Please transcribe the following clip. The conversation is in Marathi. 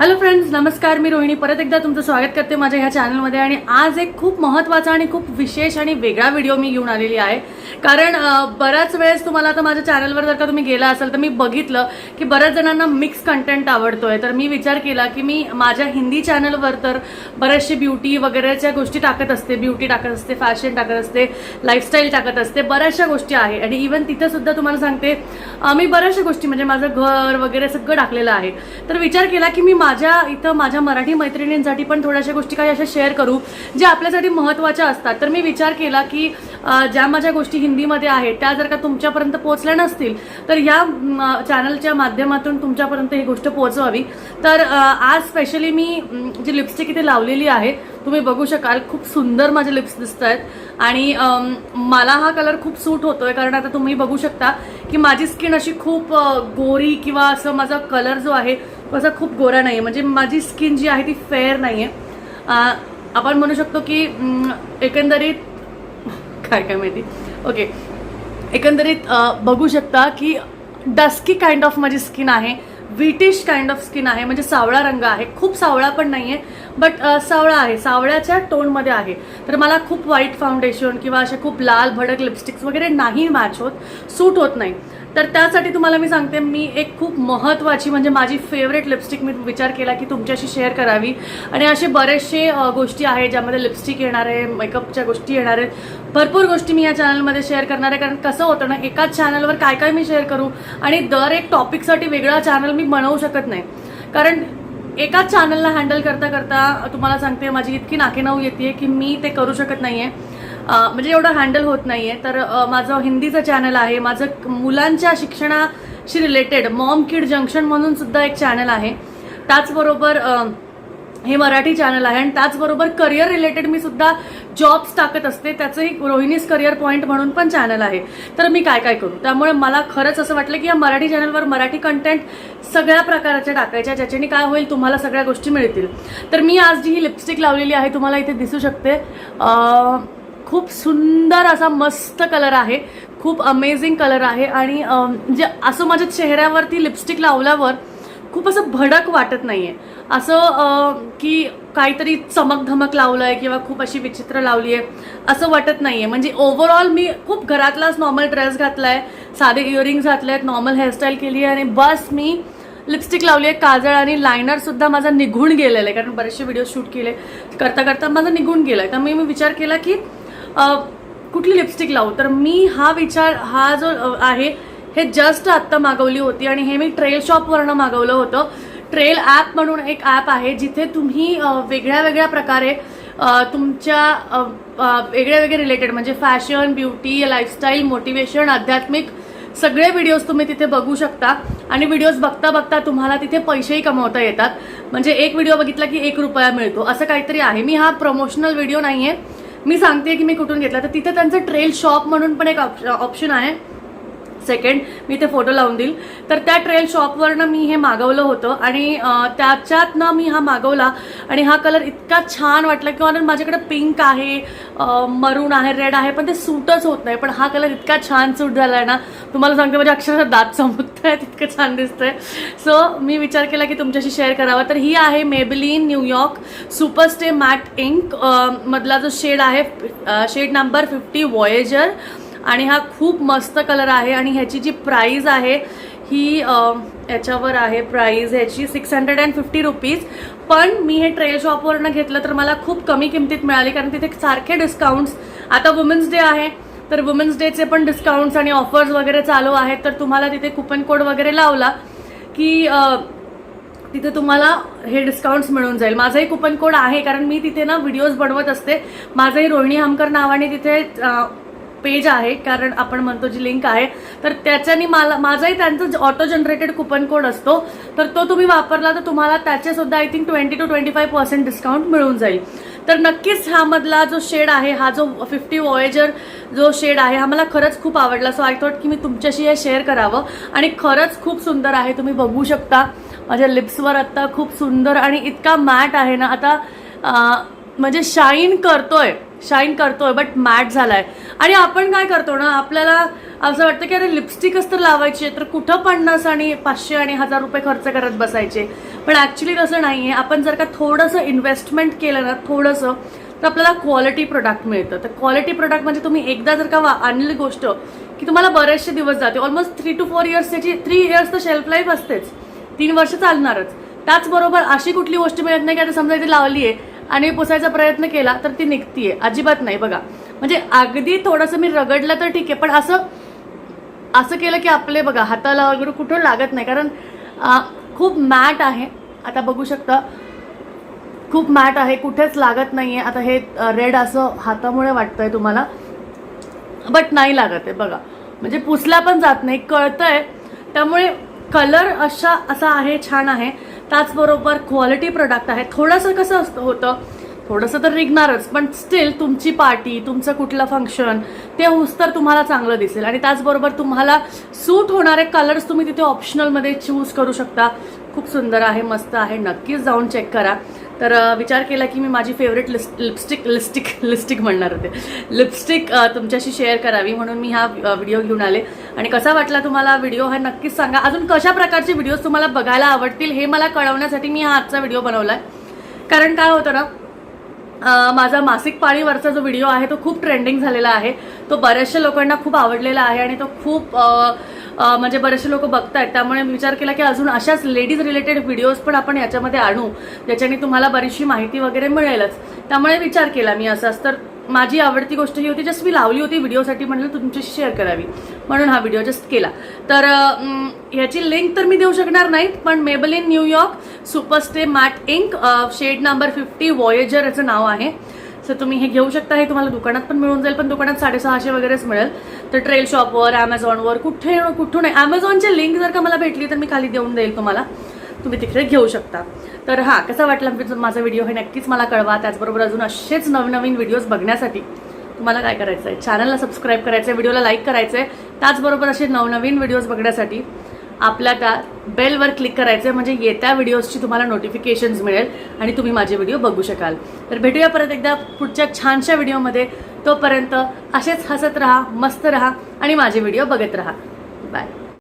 हॅलो फ्रेंड्स नमस्कार मी रोहिणी. परत एकदा तुमचं स्वागत करते माझ्या ह्या चॅनलमध्ये आणि आज एक खूप महत्त्वाचा आणि खूप विशेष आणि वेगळा व्हिडिओ मी घेऊन आलेली आहे. कारण बऱ्याच वेळेस तुम्हाला आता माझ्या चॅनलवर जर का तुम्ही गेला असाल तर मी बघितलं की बऱ्याच जणांना मिक्स कंटेंट आवडतोय. तर मी विचार केला की मी माझ्या हिंदी चॅनलवर तर बऱ्याचशे ब्युटी वगैरेच्या गोष्टी टाकत असते. ब्युटी टाकत असते फॅशन टाकत असते लाईफस्टाईल टाकत असते. बऱ्याचशा गोष्टी आहे. आणि इव्हन तिथंसुद्धा तुम्हाला सांगते मी बऱ्याचशा गोष्टी म्हणजे माझं घर वगैरे सगळं टाकलेलं आहे. तर विचार केला की मी माझ्या इथं माझ्या मराठी मैत्रिणींसाठी पण थोड्याशा गोष्टी काही अशा शेअर करू ज्या आपल्यासाठी महत्त्वाच्या असतात. तर मी विचार केला की ज्या माझ्या गोष्टी हिंदीमध्ये आहेत त्या जर का तुमच्यापर्यंत पोहोचल्या नसतील तर या चॅनलच्या माध्यमातून तुमच्यापर्यंत ही गोष्ट पोहोचवावी. तर आज स्पेशली मी जी लिपस्टिक इथे लावलेली आहे तुम्ही बघू शकाल खूप सुंदर माझे लिप्स दिसत आहेत आणि मला हा कलर खूप सूट होतोय कारण आता तुम्ही बघू शकता की माझी स्किन अशी खूप गोरी किंवा असं माझा कलर जो आहे असा खूप गोरा नाही आहे म्हणजे माझी स्किन जी आहे ती फेअर नाही आहे आपण म्हणू शकतो की एकंदरीत काय काय माहिती? ओके एकंदरीत बघू शकता की डस्की काइंड ऑफ माझी स्किन आहे. विटिश काइंड ऑफ स्किन आहे. म्हणजे सावळा रंग आहे. खूप सावळा पण नाही आहे बट सावळा आहे. सावळ्याच्या टोनमध्ये आहे. तर मला खूप व्हाईट फाउंडेशन किंवा असे खूप लाल भडक लिपस्टिक्स वगैरे नाही मॅच होत. सूट होत नाही. तर त्यासाठी तुम्हाला मी सांगते मी एक खूप महत्त्वाची म्हणजे माझी फेवरेट लिपस्टिक मी विचार केला की तुमच्याशी शेअर करावी. आणि असे बरेचसे गोष्टी आहे ज्यामध्ये लिपस्टिक येणार आहे मेकअपच्या गोष्टी येणार आहेत भरपूर गोष्टी मी या चॅनलमध्ये शेअर करणार आहे. कारण कसं होतं ना एकाच चॅनलवर काय काय मी शेअर करू आणि दर एक टॉपिकसाठी वेगळा चॅनल मी बनवू शकत नाही. कारण एकाच चॅनलला हँडल करता करता तुम्हाला सांगते माझी इतकी नाकेनाऊ येते की मी ते करू शकत नाही आहे म्हणजे एवढं हँडल होत नाहीये. तर माझं हिंदीचं चॅनल आहे. माझं मुलांच्या शिक्षणाशी रिलेटेड मॉम किड जंक्शन म्हणून सुद्धा एक चॅनल आहे. त्याचबरोबर हे मराठी चॅनल आहे. आणि त्याचबरोबर करिअर रिलेटेड मी सुद्धा जॉब्स टाकत असते. त्याचंही एक रोहिणीज करिअर पॉईंट म्हणून पण चॅनल आहे. तर मी काय काय करू? त्यामुळे मला खरंच असं वाटलं की या मराठी चॅनलवर मराठी कंटेंट सगळ्या प्रकारच्या टाकायच्या ज्याच्याने काय होईल तुम्हाला सगळ्या गोष्टी मिळतील. तर मी आज जी ही लिपस्टिक लावलेली आहे तुम्हाला इथे दिसू शकते. खूप सुंदर असा मस्त कलर आहे. खूप अमेझिंग कलर आहे आणि जे म्हणजे असं माझ्या चेहऱ्यावरती लिपस्टिक लावल्यावर खूप असं भडक वाटत नाही आहे असं की काहीतरी चमक धमक आहे किंवा खूप अशी विचित्र लावली आहे असं वाटत नाही आहे म्हणजे ओव्हरऑल मी खूप घरातलाच नॉर्मल ड्रेस घातला आहे साधे इयरिंग्स घातले आहेत नॉर्मल हेअरस्टाईल केली आहे आणि बस मी लिपस्टिक लावली आहे काजळ आणि लायनरसुद्धा माझा निघून गेलेला आहे. कारण बरेचसे व्हिडिओ शूट केले. करता करता माझा निघून गेला तर मी मी विचार केला की कुठली लिपस्टिक लावू? तर मी हा विचार हा जो आहे हे जस्ट आत्ता मागवली होती आणि हे मी ट्रेल शॉपवरनं मागवलं होतं. ट्रेल ॲप म्हणून एक ॲप आहे जिथे तुम्ही वेगळ्या वेगळ्या प्रकारे तुमच्या वेगळे वेगळे रिलेटेड म्हणजे फॅशन ब्युटी लाईफस्टाईल मोटिवेशन आध्यात्मिक सगळे व्हिडिओज तुम्ही तिथे बघू शकता. आणि व्हिडिओज बघता बघता तुम्हाला तिथे पैसेही कमवता येतात. म्हणजे एक व्हिडिओ बघितला की एक रुपया मिळतो. असं काहीतरी आहे. मी हा प्रमोशनल व्हिडिओ नाही आहे मी सांगते की मी कुठून घेतला. तर तिथे त्यांचं ट्रेल शॉप म्हणून पण एक ऑप्शन आहे. सेकंड मी ते फोटो लावून देईल. तर त्या ट्रेल शॉपवरनं मी हे मागवलं होतं आणि त्याच्यातनं मी हा मागवला आणि हा कलर इतका छान वाटला किंवा माझ्याकडे पिंक आहे मरून आहे रेड आहे पण ते सूटच होत नाही. पण हा कलर इतका छान सूट झाला आहे ना तुम्हाला सांगते म्हणजे अक्षरशः दात चमकत आहेत इतकं छान दिसतंय. सो मी विचार केला की तुमच्याशी शेअर करावा. तर ही आहे Maybelline New York superstay matte ink मधला जो शेड आहे शेड नंबर फिफ्टी वॉयेजर आणि हा खूप मस्त कलर आहे आणि ह्याची जी प्राईज आहे ही याच्यावर आहे प्राईज ह्याची six hundred and fifty rupees पण मी हे ट्रेल शॉपवरनं घेतलं तर मला खूप कमी किमतीत मिळाली कारण तिथे सारखे डिस्काउंट्स आता वुमेन्स डे आहे तर वुमेन्स डेचे पण डिस्काउंट्स आणि ऑफर्स वगैरे चालू आहेत. तर तुम्हाला तिथे कुपन कोड वगैरे लावला की तिथे तुम्हाला हे डिस्काउंट्स मिळून जाईल. माझाही कुपन कोड आहे कारण मी तिथे ना व्हिडिओज बनवत असते. माझंही रोहिणी हमकर नावाने तिथे पेज आहे कारण आपण म्हणतो जी लिंक आहे तर त्याच्यानी मला माझाही त्यांचं ऑटो जनरेटेड कुपन कोड असतो. तर तो तुम्ही वापरला तर तुम्हाला त्याचेसुद्धा I think twenty two twenty five percent discount मिळून जाईल. तर नक्कीच ह्यामधला जो शेड आहे हा जो फिफ्टी वॉयेजर जो शेड आहे हा मला खरंच खूप आवडला. सो आय थॉट की मी तुमच्याशी हे शेअर करावं. आणि खरंच खूप सुंदर आहे. तुम्ही बघू शकता माझ्या लिप्सवर आत्ता खूप सुंदर आणि इतका मॅट आहे ना. आता म्हणजे शाईन करतोय. शाईन करतोय बट मॅट झालाय. आणि आपण काय करतो ना आपल्याला असं वाटतं की अरे लिपस्टिकच तर लावायची आहे तर कुठं पन्नास आणि पाचशे आणि हजार रुपये खर्च करत बसायचे? पण ॲक्च्युली तसं नाही आहे आपण जर का थोडंसं इन्व्हेस्टमेंट केलं ना थोडंसं तर आपल्याला क्वालिटी प्रोडक्ट मिळतं. तर क्वालिटी प्रोडक्ट म्हणजे तुम्ही एकदा जर का वा- आणली गोष्ट की तुम्हाला बरेचसे दिवस जाते almost three two four years त्याची थ्री इयर्स तर शेल्फ लाईफ असतेच. तीन वर्ष चालणारच. त्याचबरोबर अशी कुठली गोष्ट मिळत नाही की आता समजा इथे लावली आहे आणि पुसायचा प्रयत्न केला तर ती निघतीये. अजिबात नाही. बघा. म्हणजे अगदी थोडंसं मी रगडलं तर ठीक आहे पण असं असं केलं की आपले बघा हाताला वगैरे कुठं लागत नाही. कारण खूप मॅट आहे. आता बघू शकता. खूप मॅट आहे. कुठेच लागत नाही आहे आता हे रेड असं हातामुळे वाटतंय तुम्हाला. बट नाही लागत आहे. बघा. म्हणजे पुसला पण जात नाही. कळतंय. त्यामुळे कलर अशा असा आहे छान आहे. त्याचबरोबर क्वालिटी प्रोडक्ट आहे. थोडंसं कसं असतं होतं थोडंसं तर निघणारच पण स्टील तुमची पार्टी तुमचं कुठलं फंक्शन ते हुस्तर तर तुम्हाला चांगलं दिसेल. आणि त्याचबरोबर तुम्हाला सूट होणारे कलर्स तुम्ही तिथे ऑप्शनलमध्ये चूज करू शकता. खूप सुंदर आहे मस्त आहे. नक्कीच जाऊन चेक करा. तर विचार केला की मी माझी फेवरेट लिस् लिपस्टिक लिस्टिक लिस्टिक म्हणणार होते. लिपस्टिक तुमच्याशी शेअर करावी म्हणून मी हा व्हिडिओ घेऊन आले. आणि कसा वाटला तुम्हाला व्हिडिओ हा नक्कीच सांगा. अजून कशा प्रकारचे व्हिडिओज तुम्हाला बघायला आवडतील हे मला कळवण्यासाठी मी हा आजचा व्हिडिओ बनवलाय. कारण काय होतं ना माझा मासिक पाळीवरचा जो व्हिडिओ आहे तो खूप ट्रेंडिंग झालेला आहे. तो बऱ्याचशा लोकांना खूप आवडलेला आहे आणि तो खूप म्हणजे बरेचसे लोक बघतात त्यामुळे मी विचार केला की अजून अशाच लेडीज रिलेटेड व्हिडिओज पण आपण याच्यामध्ये आणू ज्याच्याने तुम्हाला बरीचशी माहिती वगैरे मिळेलच. त्यामुळे विचार केला मी असाच. तर माझी आवडती गोष्ट ही होती जस्ट मी लावली होती व्हिडिओसाठी म्हणलं तुमच्याशी शेअर करावी. म्हणून हा व्हिडिओ जस्ट केला. तर ह्याची लिंक तर मी देऊ शकणार नाही पण Maybelline New York superstay matte ink shade number fifty voyager याचं नाव आहे. सो तुम्ही हे घेऊ शकता हे तुम्हाला दुकानात पण मिळून जाईल पण दुकानात साडेसहाशे वगैरेच मिळेल. तर ट्रेल शॉपवर ॲमेझॉनवर कुठे कुठून आहे. ॲमेझॉनची लिंक जर का मला भेटली तर मी खाली देऊन देईल तुम्हाला. तुम्ही तिकडे घेऊ शकता. तर हां कसा वाटला म्हणजे माझा व्हिडिओ हे नक्कीच मला कळवा. त्याचबरोबर अजून असेच नवनवीन व्हिडिओज बघण्यासाठी तुम्हाला काय करायचं आहे चॅनलला सबस्क्राईब करायचं आहे व्हिडिओला लाईक करायचं आहे त्याचबरोबर असे नवनवीन व्हिडिओज बघण्यासाठी आपल्या त्या बेलवर क्लिक करायचं आहे म्हणजे येत्या व्हिडिओजची तुम्हाला नोटिफिकेशन्स मिळेल आणि तुम्ही माझे व्हिडिओ बघू शकाल. तर भेटूया परत एकदा पुढच्या छानशा व्हिडिओमध्ये. तोपर्यंत असेच हसत राहा मस्त राहा आणि माझे व्हिडिओ बघत राहा.